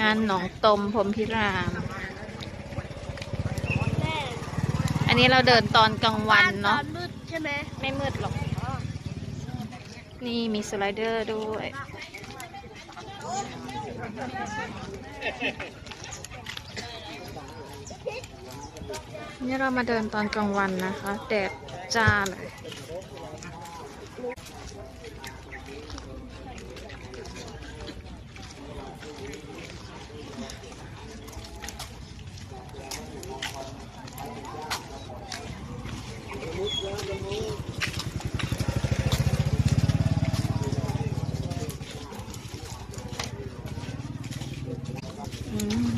งานหนองตมพรหมพิราม แม่อันนี้เราเดินตอนกลางวันเนาะ ตอนมืดใช่ไหมไม่มืดหรอก นี่มีสไลเดอร์ด้วย นี่เรามาเดินตอนกลางวันนะคะ แดดจ้าเลย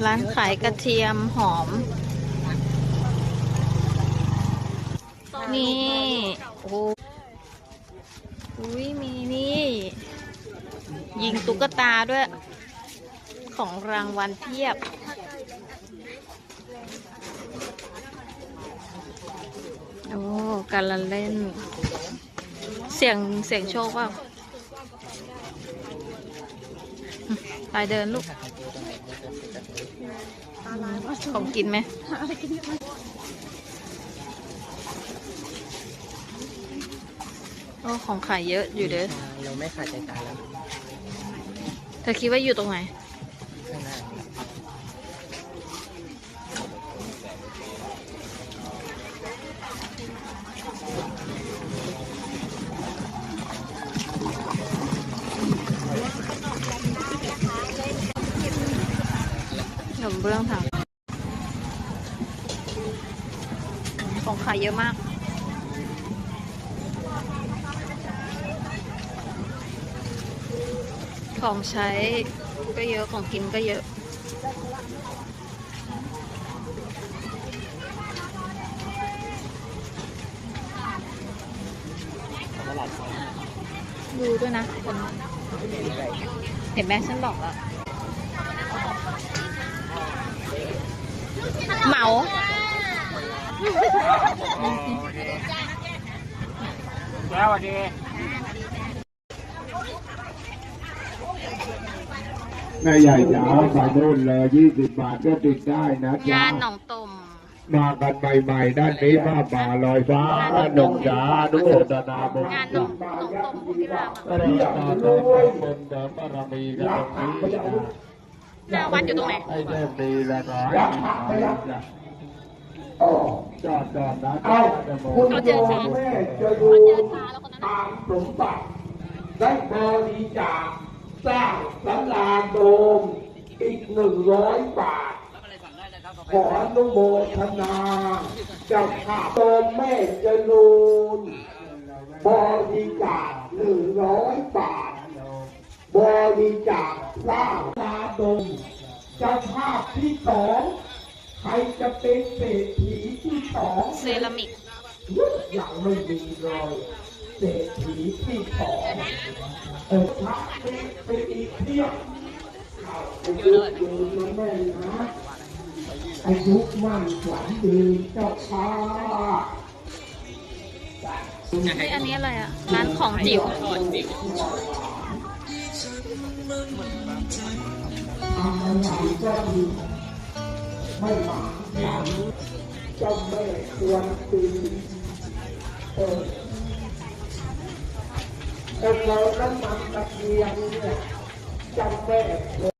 ร้านขายกระเทียมหอม นี่โอ้อุ้ยมีนี่ ยิงตุ๊กตาด้วย ของรางวัลเพียบ โอ้ การละเล่น เสียงเสียงโชคเปล่าไปเดินลูก ของกินไหม โอ้ ของขายเยอะอยู่เด้อ เราไม่ขาดใจตายแล้ว เธอคิดว่าอยู่ตรงไหน ขนมเบื้องค่ะ ของขายเยอะมาก ของใช้ก็เยอะ ของกินก็เยอะดูด้วยนะคนเห็นไหมฉันบอกแล้ว เหมาแล้ววันนี้แม่ใหญ่จ๋าไปโน่นเลยยี่สิบบาทก็ติดได้นะจ๊ะงานหนองตมมากันใหม่ๆด้านนี้ผ้าป่าลอยฟ้าหนงจ๋านุโมทนาบุญงานหนองหนองตมพุทธิรามพระราชทานได้บนเดิมบารมีกันตรงนี้นะ หน้าวัดอยู่ตรงไหน ให้เริ่มดีแล้วนะจอดจอดนะจอดนะเขาเจอช้าแม่จะเจอช้าแล้วคนนั้นตามสมบัติได้บริจาคสร้างศาลาโดมอีกหนึ่งร้อยบาท ขออนุโมทนาเจ้าข้าโดมแม่เจรูนบริจาคหนึ่งร้อยบาท บริจาคสร้างตาดมเจ้าภาพที่สองใครจะเป็นเศรษฐีที่สองเซรามิกยังไม่มีเลยเศรษฐีที่สองเออพระเป็นเป็นอีกเพียบเข้าไปดูดูนะแม่นะอายุมั่นขวัญยืนเจ้าค่ะเฮ้ยอันนี้อะไรอะร้านของจิ๋ว ไหนก็ดีไม่หมาฉังจ้าแม่ควรตีเออเออเราน้ำมันตะเกียงเนี่ยจ้าแม่